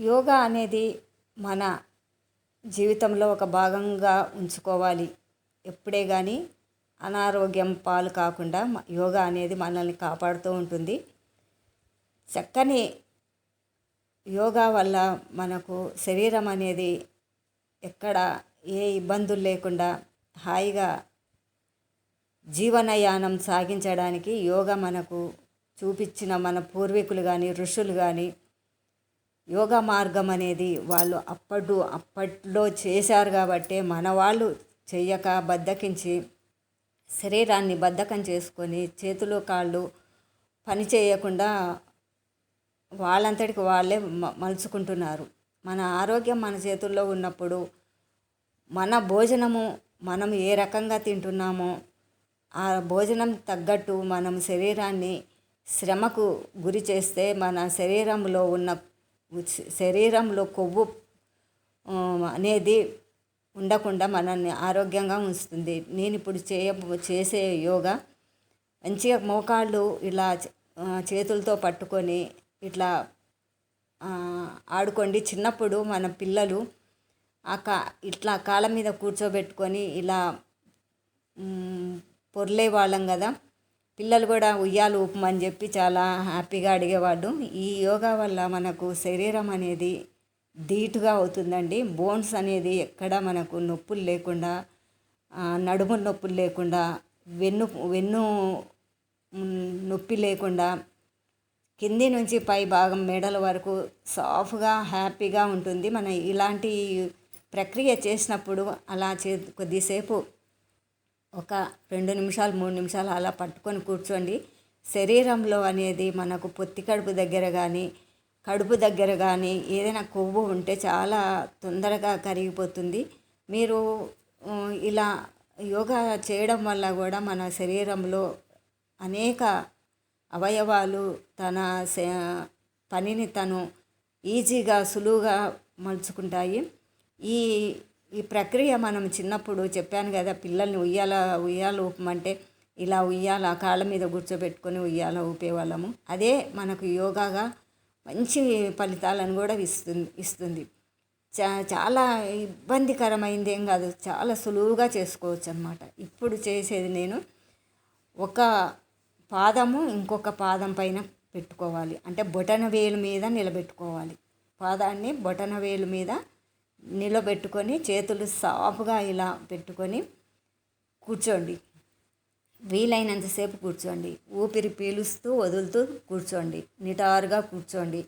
యోగా అనేది మన జీవితంలో ఒక భాగంగా ఉంచుకోవాలి. ఎప్పుడే కానీ అనారోగ్యం పాలు కాకుండా యోగా అనేది మనల్ని కాపాడుతూ ఉంటుంది. చక్కని యోగా వల్ల మనకు శరీరం అనేది ఎక్కడ ఏ ఇబ్బందులు లేకుండా హాయిగా జీవనయానం సాగించడానికి యోగా మనకు చూపించిన మన పూర్వీకులు కానీ ఋషులు కానీ యోగా మార్గం అనేది వాళ్ళు అప్పుడు అప్పట్లో చేశారు కాబట్టి మన వాళ్ళు చెయ్యక బద్దకించి శరీరాన్ని బద్ధకం చేసుకొని చేతులు కాళ్ళు పని చేయకుండా వాళ్ళంతటికి వాళ్ళే మ- మలుచుకుంటున్నారు. మన ఆరోగ్యం మన చేతుల్లో ఉన్నప్పుడు మన భోజనము మనం ఏ రకంగా తింటున్నామో ఆ భోజనం తగ్గట్టు మనం శరీరాన్ని శ్రమకు గురి చేస్తే మన శరీరంలో ఉన్న శరీరంలో కొవ్వు అనేది ఉండకుండా మనల్ని ఆరోగ్యంగా ఉంచుతుంది. నేను ఇప్పుడు చేయ చేసే యోగా మంచిగా మోకాళ్ళు ఇలా చేతులతో పట్టుకొని ఇట్లా ఆడుకోండి. చిన్నప్పుడు మన పిల్లలు ఆ కా ఇట్లా కాళ్ళ మీద కూర్చోబెట్టుకొని ఇలా పొర్లే వాళ్ళం కదా. పిల్లలు కూడా ఉయ్యాలు ఊపమని చెప్పి చాలా హ్యాపీగా అడిగేవాడు ఈ యోగా వల్ల మనకు శరీరం అనేది ధీటుగా అవుతుందండి. బోన్స్ అనేది ఎక్కడ మనకు నొప్పులు లేకుండా నడుము నొప్పులు లేకుండా వెన్ను వెన్ను నొప్పి లేకుండా కింది నుంచి పై భాగం మెడల వరకు సాఫ్ట్గా హ్యాపీగా ఉంటుంది. మనం ఇలాంటి ప్రక్రియ చేసినప్పుడు అలా చే కొద్దిసేపు ఒక రెండు నిమిషాలు మూడు నిమిషాలు అలా పట్టుకొని కూర్చోండి. శరీరంలో అనేది మనకు పొత్తి కడుపు దగ్గర కానీ కడుపు దగ్గర కానీ ఏదైనా కొవ్వు ఉంటే చాలా తొందరగా కరిగిపోతుంది. మీరు ఇలా యోగా చేయడం వల్ల కూడా మన శరీరంలో అనేక అవయవాలు తన పనిని తను ఈజీగా సులువుగా మలుచుకుంటాయి. ఈ ఈ ప్రక్రియ మనం చిన్నప్పుడు చెప్పాను కదా పిల్లల్ని ఉయ్యాల ఉయ్యాల ఊపమంటే ఇలా ఉయ్యాల కాళ్ళ మీద కూర్చోబెట్టుకొని ఉయ్యాల ఊపేవాళ్ళము. అదే మనకు యోగాగా మంచి ఫలితాలను కూడా ఇస్తుంది ఇస్తుంది. చా చాలా ఇబ్బందికరమైంది ఏం కాదు చాలా సులువుగా చేసుకోవచ్చు అనమాట ఇప్పుడు చేసేది నేను ఒక పాదము ఇంకొక పాదం పైన పెట్టుకోవాలి. అంటే బొటన వేలు మీద నిలబెట్టుకోవాలి. పాదాన్ని బొటన వేలు మీద నిలబెట్టుకొని చేతులు సాఫ్గా ఇలా పెట్టుకొని కూర్చోండి. వీలైనంతసేపు కూర్చోండి. ఊపిరి పీలుస్తూ వదులుతూ కూర్చోండి. నిటారుగా కూర్చోండి.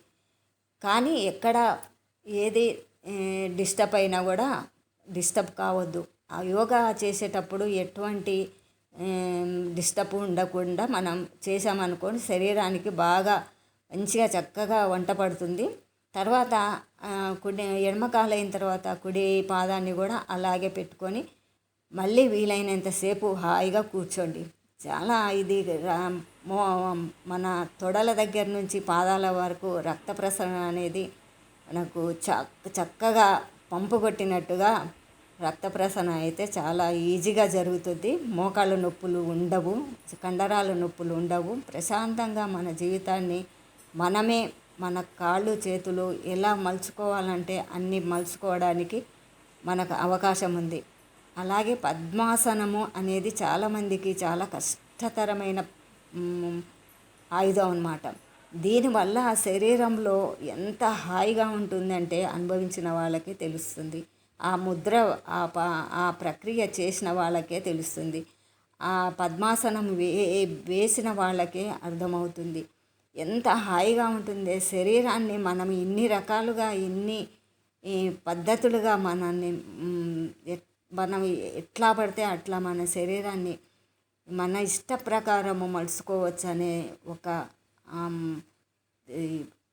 కానీ ఎక్కడ ఏది డిస్టర్బ్ అయినా కూడా డిస్టర్బ్ కావద్దు. ఆ యోగా చేసేటప్పుడు ఎటువంటి డిస్టర్బ్ ఉండకుండా మనం చేసామనుకోండి శరీరానికి బాగా మంచిగా చక్కగా వంట పడుతుంది. తర్వాత కుడి ఎడమకాలు అయిన తర్వాత కుడి పాదాన్ని కూడా అలాగే పెట్టుకొని మళ్ళీ వీలైనంతసేపు హాయిగా కూర్చోండి. చాలా ఇది మన తొడల దగ్గర నుంచి పాదాల వరకు రక్త ప్రసరణ అనేది మనకు చక్ చక్కగా పంపు కొట్టినట్టుగా రక్త ప్రసరణ అయితే చాలా ఈజీగా జరుగుతుంది. మోకాళ్ళ నొప్పులు ఉండవు కండరాల నొప్పులు ఉండవు. ప్రశాంతంగా మన జీవితాన్ని మనమే మన కాళ్ళు చేతులు ఎలా మలుచుకోవాలంటే అన్నీ మలుచుకోవడానికి మనకు అవకాశం ఉంది. అలాగే పద్మాసనము అనేది చాలామందికి చాలా కష్టతరమైన ఆయుధం అన్నమాట. దీనివల్ల ఆ శరీరంలో ఎంత హాయిగా ఉంటుందంటే అనుభవించిన వాళ్ళకి తెలుస్తుంది. ఆ ముద్ర ఆ ప ఆ ప్రక్రియ చేసిన వాళ్ళకే తెలుస్తుంది. ఆ పద్మాసనం వే వేసిన వాళ్ళకే అర్థమవుతుంది. ఎంత హాయిగా ఉంటుంది. శరీరాన్ని మనం ఇన్ని రకాలుగా ఇన్ని ఈ పద్ధతులుగా మనల్ని ఎట్- మనం ఎట్లా పడితే అట్లా మన శరీరాన్ని మన ఇష్ట ప్రకారము మలుచుకోవచ్చు అనే ఒక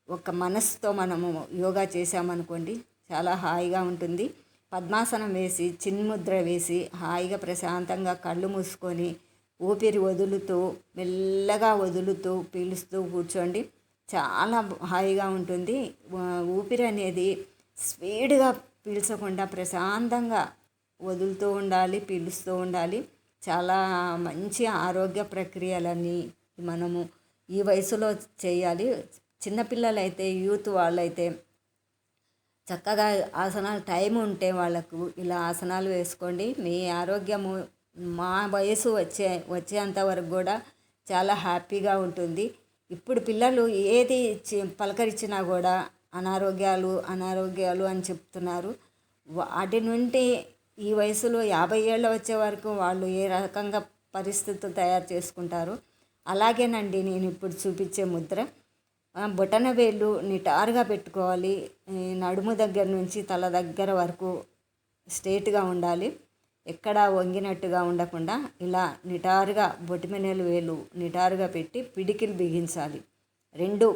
ఒక మనసుతో మనము యోగా చేసామనుకోండి చాలా హాయిగా ఉంటుంది. పద్మాసనం వేసి చిన్ముద్ర వేసి హాయిగా ప్రశాంతంగా కళ్ళు మూసుకొని ఊపిరి వదులుతూ మెల్లగా వదులుతూ పీలుస్తూ కూర్చోండి. చాలా హాయిగా ఉంటుంది. ఊపిరి అనేది స్పీడ్గా పీల్చకుండా ప్రశాంతంగా వదులుతూ ఉండాలి పీలుస్తూ ఉండాలి. చాలా మంచి ఆరోగ్య ప్రక్రియలని మనము ఈ వయసులో చేయాలి. చిన్నపిల్లలైతే యూత్ వాళ్ళైతే చక్కగా ఆసనాలు టైం ఉంటే వాళ్ళకు ఇలా ఆసనాలు వేసుకోండి. మీ ఆరోగ్యము మా వయసు వచ్చే వచ్చేంత వరకు కూడా చాలా హ్యాపీగా ఉంటుంది. ఇప్పుడు పిల్లలు ఏది పలకరించినా కూడా అనారోగ్యాలు అనారోగ్యాలు అని చెప్తున్నారు. వాటి నుండి ఈ వయసులో యాభై ఏళ్ళ వచ్చే వరకు వాళ్ళు ఏ రకంగా పరిస్థితులు తయారు చేసుకుంటారు? అలాగేనండి నేను ఇప్పుడు చూపించే ముద్ర. బొటన వేళ్ళు నిటారుగా పెట్టుకోవాలి. నడుము దగ్గర నుంచి తల దగ్గర వరకు స్ట్రేట్గా ఉండాలి. ఎక్కడా వంగినట్టుగా ఉండకుండా ఇలా నిటారుగా బొటిమినెలు వేలు నిటారుగా పెట్టి పిడికిలు బిగించాలి. రెండు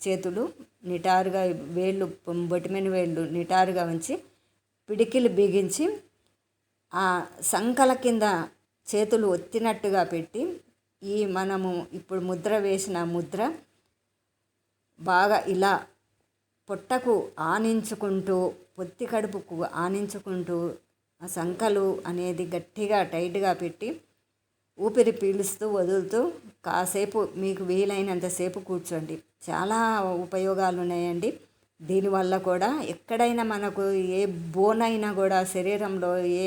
చేతులు నిటారుగా వేళ్ళు బొటిమిన వేళ్ళు నిటారుగా ఉంచి పిడికిలు బిగించి ఆ సంకల కింద చేతులు ఒత్తినట్టుగా పెట్టి ఈ మనము ఇప్పుడు ముద్ర వేసిన ముద్ర బాగా ఇలా పొట్టకు ఆనించుకుంటూ పొత్తి కడుపుకు ఆనించుకుంటూ ఆ సంకలు అనేది గట్టిగా టైట్గా పెట్టి ఊపిరి పీలుస్తూ వదులుతూ కాసేపు మీకు వీలైనంతసేపు కూర్చోండి. చాలా ఉపయోగాలు ఉన్నాయండి. దీనివల్ల కూడా ఎక్కడైనా మనకు ఏ బోన్ అయినా కూడా శరీరంలో ఏ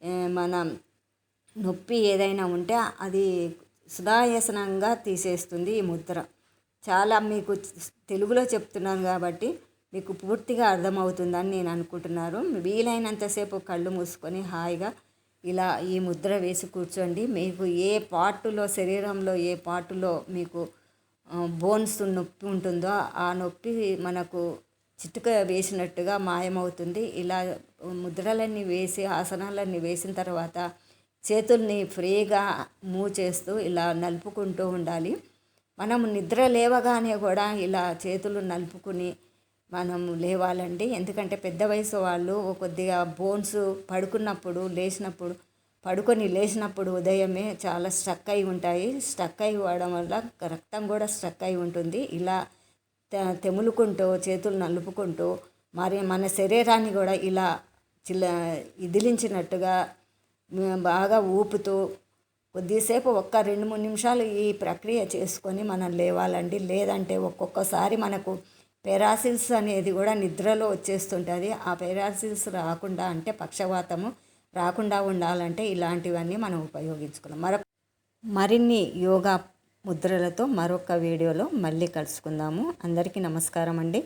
ఏ, మన నొప్పి ఏదైనా ఉంటే అది సుధాయసనంగా తీసేస్తుంది ఈ ముద్ర. చాలా మీకు తెలుగులో చెప్తున్నాను కాబట్టి మీకు పూర్తిగా అర్థమవుతుందని నేను అనుకుంటున్నాను వీలైనంతసేపు కళ్ళు మూసుకొని హాయిగా ఇలా ఈ ముద్ర వేసి కూర్చోండి. మీకు ఏ పార్టులో శరీరంలో ఏ పార్టులో మీకు బోన్స్ నొప్పి ఉంటుందో ఆ నొప్పి మనకు చిటుక వేసినట్టుగా మాయమవుతుంది. ఇలా ముద్రలన్నీ వేసి ఆసనాలన్నీ వేసిన తర్వాత చేతుల్ని ఫ్రీగా మూవ్ చేస్తూ ఇలా నలుపుకుంటూ ఉండాలి. మనం నిద్ర లేవగానే కూడా ఇలా చేతులు నలుపుకుని మనం లేవాలండి. ఎందుకంటే పెద్ద వయసు వాళ్ళు కొద్దిగా బోన్స్ పడుకున్నప్పుడు లేచినప్పుడు పడుకొని లేచినప్పుడు ఉదయమే చాలా స్ట్రక్ అయి ఉంటాయి. స్ట్రక్ అయి ఉండడం వల్ల రక్తం కూడా స్ట్రక్ అయి ఉంటుంది. ఇలా తె- తెములుకుంటూ చేతులు నలుపుకుంటూ మరి మన శరీరాన్ని కూడా ఇలా చిల్ల ఇదిలించినట్టుగా బాగా ఊపుతూ కొద్దిసేపు ఒక్క రెండు మూడు నిమిషాలు ఈ ప్రక్రియ చేసుకొని మనం లేవాలండి. లేదంటే ఒక్కొక్కసారి మనకు పెరాసిల్స్ అనేది కూడా నిద్రలో వచ్చేస్తుంటుంది. ఆ పెరాసిల్స్ రాకుండా అంటే పక్షవాతము రాకుండా ఉండాలంటే ఇలాంటివన్నీ మనం ఉపయోగించుకున్నాం. మరొక మరిన్ని యోగా ముద్రలతో మరొక వీడియోలో మళ్ళీ కలుసుకుందాము. అందరికీ నమస్కారం అండి